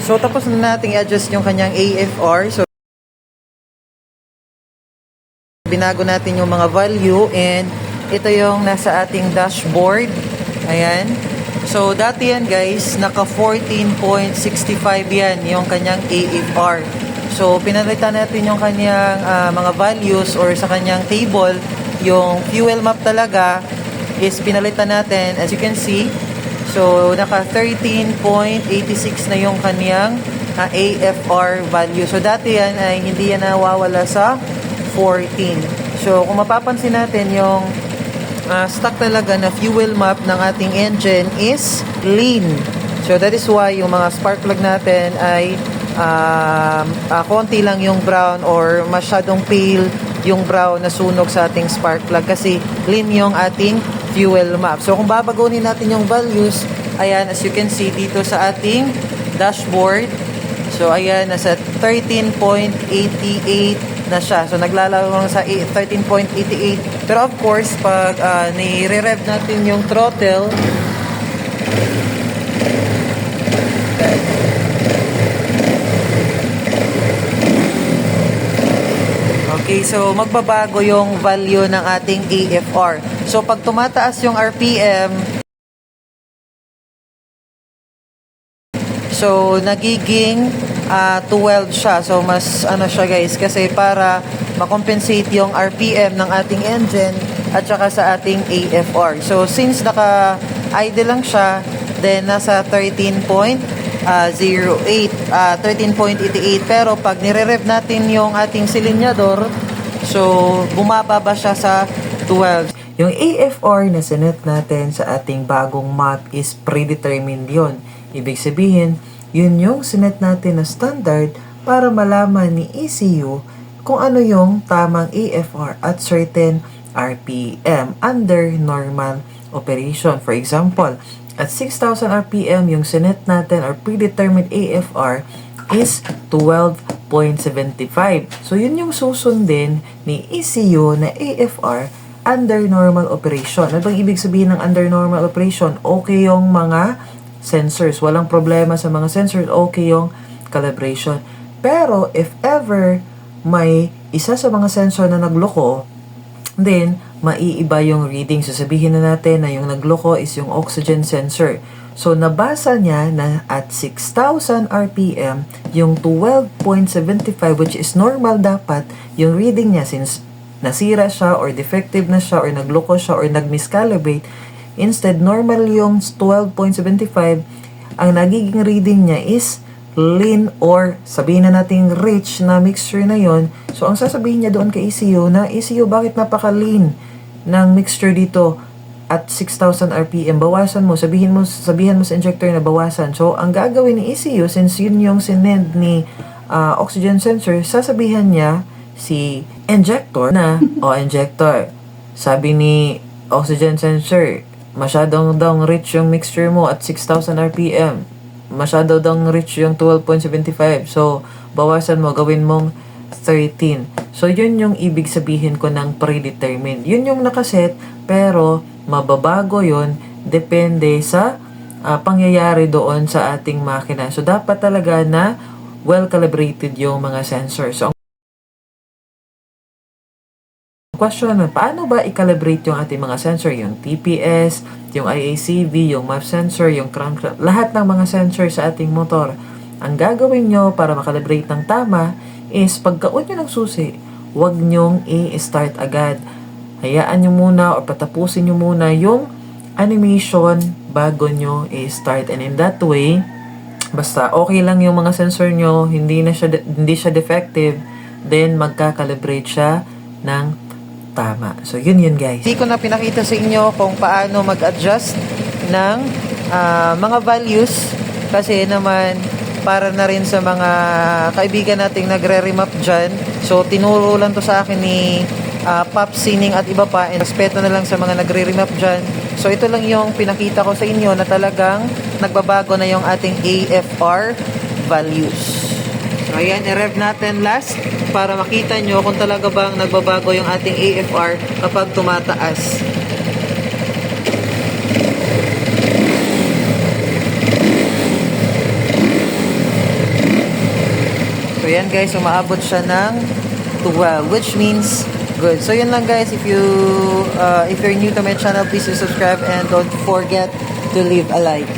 So, tapos na natin i-adjust yung kanyang AFR. So, binago natin yung mga value and ito yung nasa ating dashboard. Ayan. So, dati yan guys, naka 14.65 yan yung kanyang AFR. So, pinalitan natin yung kanyang ah, mga values or sa kanyang table, yung fuel map talaga is pinalitan natin as you can see. So, naka 13.86 na yung kanyang ah, AFR value. So, dati yan ay hindi yan nawawala sa 14. So, kung mapapansin natin yung uh, stock talaga na fuel map ng ating engine is lean. So that is why yung mga spark plug natin ay um, uh, konti lang yung brown or masyadong pale yung brown na sunog sa ating spark plug kasi lean yung ating fuel map. So kung babagunin natin yung values, ayan as you can see dito sa ating dashboard. So ayan nasa 13.88 na siya. So naglalaro lang sa 13.88. Pero of course, pag uh, ni-rev natin yung throttle, Okay, so magbabago yung value ng ating AFR. So pag tumataas yung RPM, So, nagiging ah, 12 siya. So, mas ano siya guys, kasi para makompensate yung RPM ng ating engine at saka sa ating AFR. So, since naka-idle lang siya, then nasa 13.08, ah 13.88. Pero pag nire-rev natin yung ating silinyador, so, bumababa siya sa 12. Yung AFR na sinet natin sa ating bagong map is predetermined yon. Ibig sabihin, yun yung sinet natin na standard para malaman ni ECU kung ano yung tamang AFR at certain RPM under normal operation. For example, at 6,000 RPM, yung sinet natin or predetermined AFR is 12.75. So, yun yung susundin ni ECU na AFR under normal operation. Ano bang ibig sabihin ng under normal operation? Okay yung mga sensors. Walang problema sa mga sensors. Okay yung calibration. Pero, if ever may isa sa mga sensor na nagloko, then, maiiba yung reading. So, sabihin na natin na yung nagloko is yung oxygen sensor. So, nabasa niya na at 6,000 RPM, yung 12.75, which is normal dapat, yung reading niya since nasira siya or defective na siya or nagloko siya or nag-miscalibrate, instead, normal yung 12.75, ang nagiging reading niya is lean or sabihin na nating rich na mixture na yon. So, ang sasabihin niya doon kay ECU na, ECU, bakit napaka-lean ng mixture dito at 6,000 RPM? Bawasan mo, sabihin mo, sabihin mo sa injector na bawasan. So, ang gagawin ni ECU, since yun yung sinend ni ah, oxygen sensor, sasabihan niya si injector na, o injector, sabi ni oxygen sensor, masyadong daw rich yung mixture mo at 6,000 RPM. Masyado daw rich yung 12.75. So, bawasan mo, gawin mong 13. So, yun yung ibig sabihin ko ng predetermined. Yun yung nakaset, pero mababago yun depende sa ah, pangyayari doon sa ating makina. So, dapat talaga na well-calibrated yung mga sensors. So, question naman, paano ba i-calibrate yung ating mga sensor? Yung TPS, yung IACV, yung MAP sensor, yung crank, lahat ng mga sensor sa ating motor. Ang gagawin nyo para makalibrate ng tama is pagkaon nyo ng susi, huwag nyong i-start agad. Hayaan nyo muna o patapusin nyo muna yung animation bago nyo i-start. And in that way, basta okay lang yung mga sensor nyo, hindi na siya, hindi siya defective, then magka-calibrate siya ng tama. So, yun yun guys. Hindi ko na pinakita sa inyo kung paano mag-adjust ng ah, mga values kasi naman para na rin sa mga kaibigan nating nagre-remap dyan. So, tinuro lang to sa akin ni ah, Pop Sining at iba pa. And respeto na lang sa mga nagre-remap dyan. So, ito lang yung pinakita ko sa inyo na talagang nagbabago na yung ating AFR values. So, ayan, i-rev natin last para makita nyo kung talaga bang nagbabago yung ating AFR kapag tumataas. yan guys, umaabot siya ng 12 which means good. So yun lang guys, if you uh, if you're new to my channel, please subscribe and don't forget to leave a like.